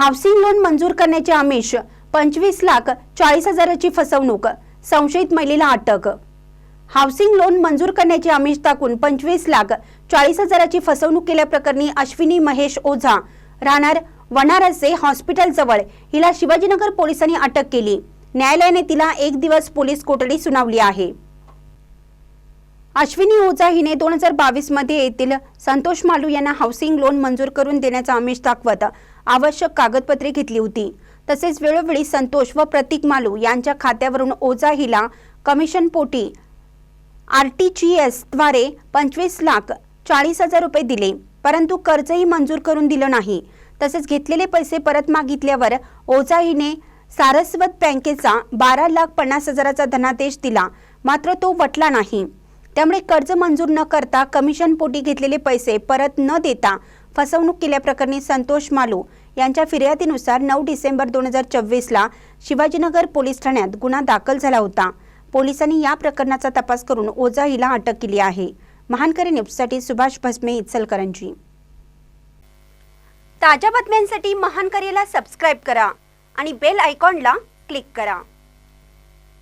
Housing loan मंजूर करण्याचे आमिष पंचवीस लाख चाळीस हजाराची फसवणूक संशयित महिलेला अटक. हाऊसिंग लोन मंजूर करण्याचे आमिष टाकून पंचवीस लाख चाळीस हजाराची फसवणूक केल्याप्रकरणी अश्विनी महेश ओझा राहणार वनारसे हॉस्पिटलजवळ. हिला शिवाजीनगर पोलिसांनी अटक केली. न्यायालयाने तिला एक दिवस पोलीस कोठडी सुनावली आहे. अश्विनी ओझा हिने दोन हजार बावीसमध्ये येथील संतोष मालू यांना हाऊसिंग लोन मंजूर करून देण्याचा आमिष दाखवत आवश्यक कागदपत्रे घेतली होती. तसेच वेळोवेळी संतोष व प्रतीक मालू यांच्या खात्यावरून ओझा हिला कमिशन पोटी आर टी जी एसद्वारे पंचवीस लाख चाळीस हजार रुपये दिले. परंतु कर्जही मंजूर करून दिलं नाही. तसेच घेतलेले पैसे परत मागितल्यावर ओझा हिने सारस्वत बँकेचा बारा लाख पन्नास हजाराचा धनादेश दिला. मात्र तो वटला नाही. त्यामुळे कर्ज मंजूर न करता कमिशन पोटी घेतलेले पैसे परत न देता फसवणूक केल्याप्रकरणी संतोष मालू यांच्या फिर्यादीनुसार नऊ डिसेंबर दोन हजार चोवीसला शिवाजीनगर पोलीस ठाण्यात गुन्हा दाखल झाला होता. पोलिसांनी या प्रकरणाचा तपास करून ओझा हिला अटक केली आहे. महानकरी न्यूजसाठी सुभाष भस्मे इचलकरंजी. ताज्या बातम्यांसाठी महानकरीला सबस्क्राईब करा आणि बेल आयकॉनला क्लिक करा.